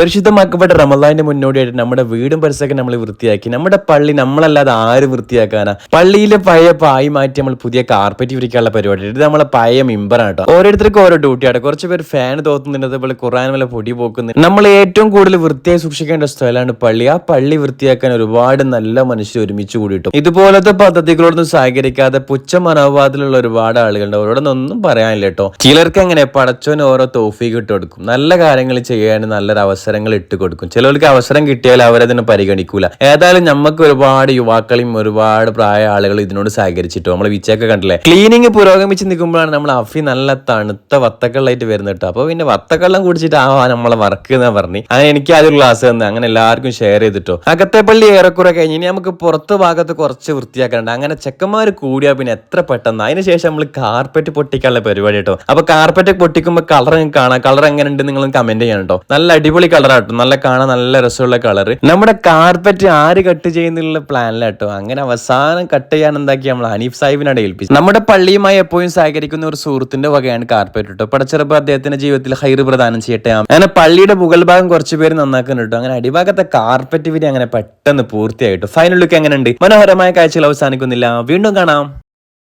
പരിശുദ്ധമാക്കപ്പെട്ട റമദാന്റെ മുന്നോടിയായിട്ട് നമ്മുടെ വീടും പരിസരമൊക്കെ നമ്മൾ വൃത്തിയാക്കി. നമ്മുടെ പള്ളി നമ്മളല്ലാതെ ആര് വൃത്തിയാക്കാനാ? പള്ളിയിലെ പഴയ പായി മാറ്റി നമ്മൾ പുതിയ കാർപ്പറ്റ് വിരിക്കാനുള്ള പരിപാടി. ഇത് നമ്മളെ പഴയ മിമ്പറാണ് കേട്ടോ. ഓരോരുത്തർക്കും ഓരോ ഡ്യൂട്ടിയാണ് കുറച്ച് പേര് ഫാൻ തോത്തുന്നുണ്ട്. അതുപോലെ ഖുറാൻ വല്ല പൊടി പോക്കുന്നുണ്ട്. നമ്മൾ ഏറ്റവും കൂടുതൽ വൃത്തിയായി സൂക്ഷിക്കേണ്ട സ്ഥലമാണ് പള്ളി. ആ പള്ളി വൃത്തിയാക്കാൻ ഒരുപാട് നല്ല മനുഷ്യർ ഒരുമിച്ച് കൂടിയിട്ടു. ഇതുപോലത്തെ പദ്ധതികളോടൊന്നും സഹകരിക്കാതെ പുച്ച മനോഭാവത്തിലുള്ള ഒരുപാട് ആളുകളുണ്ട്. അവരോടൊന്നും പറയാനില്ല കേട്ടോ. ചിലർക്ക് എങ്ങനെ പടച്ചോന് ഓരോ തോഫി ഇട്ട് കൊടുക്കും. നല്ല കാര്യങ്ങൾ ചെയ്യാൻ നല്ലൊരു അവസരങ്ങൾ ഇട്ട് കൊടുക്കും. ചിലവർക്ക് അവസരം കിട്ടിയാൽ അവരതിനെ പരിഗണിക്കൂല. ഏതായാലും നമുക്ക് ഒരുപാട് യുവാക്കളെയും ഒരുപാട് പ്രായ ആളുകൾ ഇതിനോട് സഹകരിച്ചിട്ടോ നമ്മൾ വിച്ചയൊക്കെ കണ്ടില്ലേ ക്ലീനിങ് പുരോഗമിച്ച് നിൽക്കുമ്പോഴാണ് നമ്മൾ അഫി നല്ല തണുത്ത വത്തക്കള്ളായിട്ട് വരുന്നത് കേട്ടോ അപ്പൊ പിന്നെ വത്തക്കള്ളം കുടിച്ചിട്ട് ആ നമ്മളെ വർക്ക് എന്ന് പറഞ്ഞു. അങ്ങനെ എനിക്ക് ആദ്യം ക്ലാസ് തന്നെ. അങ്ങനെ എല്ലാവർക്കും ഷെയർ ചെയ്തിട്ടോ. അകത്തേപ്പള്ളി പള്ളി ഏറെക്കുറെ കഴിഞ്ഞ് ഇനി നമുക്ക് പുറത്ത് ഭാഗത്ത് കുറച്ച് വൃത്തിയാക്കാനുണ്ട്. അങ്ങനെ ചെക്കന്മാർ കൂടിയാ പിന്നെ എത്ര പെട്ടെന്ന്. അതിനുശേഷം നമ്മൾ കാർപ്പറ്റ് പൊട്ടിക്കാനുള്ള പരിപാടി കേട്ടോ. അപ്പൊ കാർപ്പറ്റ് പൊട്ടിക്കുമ്പോൾ കളർ കാണാം. കളർ എങ്ങനെ ഉണ്ട് കമന്റ് ചെയ്യണം കേട്ടോ. നല്ല അടിപൊളി കളറാട്ടോ. നല്ല കാണാൻ നല്ല രസമുള്ള കളർ നമ്മുടെ കാർപ്പറ്റ് ആര് കട്ട് ചെയ്യുന്നുള്ള പ്ലാനിലാട്ടോ. അങ്ങനെ അവസാനം കട്ട് ചെയ്യാൻ എന്താക്കി നമ്മൾ ഹനീഫ് സാഹിബിനാണ് ഏൽപ്പിച്ചു. നമ്മുടെ പള്ളിയുമായി എപ്പോഴും സഹകരിക്കുന്ന ഒരു സുഹൃത്തിന്റെ വകയാണ് കാർപ്പറ്റ് കേട്ടോ പടച്ചിറപ്പ് അദ്ദേഹത്തിന്റെ ജീവിതത്തിൽ ഹൈർ പ്രദാനം ചെയ്യട്ടെ. അങ്ങനെ പള്ളിയുടെ മുകൾ ഭാഗം കുറച്ച് പേര് നന്നാക്കുന്നുണ്ട് കേട്ടോ അങ്ങനെ അടിഭാഗത്തെ കാർപ്പറ്റ് വിരി അങ്ങനെ പെട്ടെന്ന് പൂർത്തിയായിട്ടു ഫൈനൽ ലുക്ക് എങ്ങനെയുണ്ട്? മനോഹരമായ കാഴ്ചകൾ അവസാനിക്കുന്നില്ല. വീണ്ടും കാണാം.